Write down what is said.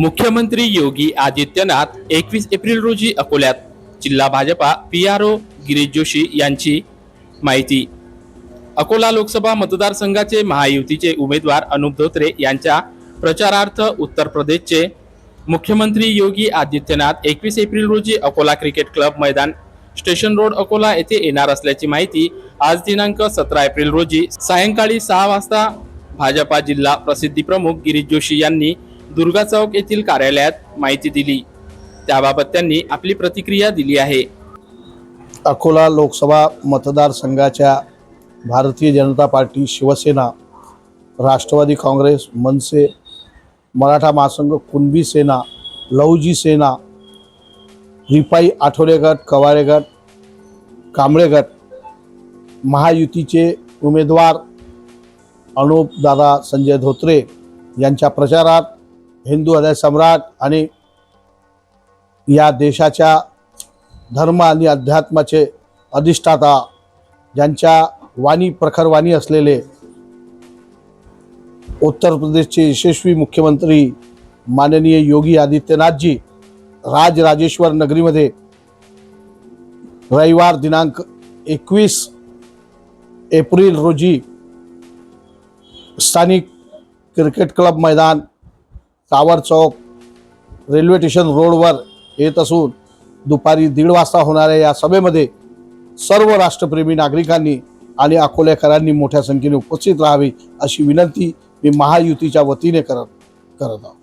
मुख्यमंत्री योगी आदित्यनाथ एकवीस एप्रिल रोजी अकोल्यात. जिल्हा Bhajapa P R O Girish Joshi यांची माहिती. अकोला लोकसभा मतदारसंघाचे महायुतीचे उमेदवार अनुप धोत्रे यांच्या प्रचारार्थ उत्तर प्रदेशचे मुख्यमंत्री योगी आदित्यनाथ एकवीस एप्रिल रोजी अकोला क्रिकेट क्लब मैदान स्टेशन रोड अकोला येथे येणार असल्याची माहिती आज दिनांक सतरा एप्रिल रोजी सायंकाळी सहा वाजता भाजपा जिल्हा प्रसिद्धी प्रमुख गिरीश जोशी यांनी दुर्गा चौक येथील कार्यालयात माहिती दिली. त्याबाबत त्यांनी आपली प्रतिक्रिया दिली आहे. अकोला लोकसभा मतदारसंघाच्या भारतीय जनता पार्टी शिवसेना राष्ट्रवादी काँग्रेस मनसे मराठा महासंघ कुणबी सेना लहुजी सेना रिपाई आठवले गट कवारे गट कांबळे गट महायुतीचे उमेदवार अनुप दादा संजय धोत्रे यांच्या प्रचारात हिंदू हृदय सम्राट आणि या देशाच्या धर्म आणि अध्यात्माचे अधिष्ठाता ज्यांच्या वाणी प्रखर वाणी असलेले उत्तर प्रदेशचे यशस्वी मुख्यमंत्री माननीय योगी आदित्यनाथजी राजराजेश्वर नगरीमध्ये रविवार दिनांक एकवीस एप्रिल रोजी स्थानिक क्रिकेट क्लब मैदान टावर चौक रेल्वे स्टेशन रोडवर येत असून दुपारी दीड वाजता होणाऱ्या या सभेमध्ये सर्व राष्ट्रप्रेमी नागरिकांनी आणि अकोलेकरांनी मोठ्या संख्येने उपस्थित राहावे अशी विनंती मी महायुतीच्या वतीने करत करत आहोत.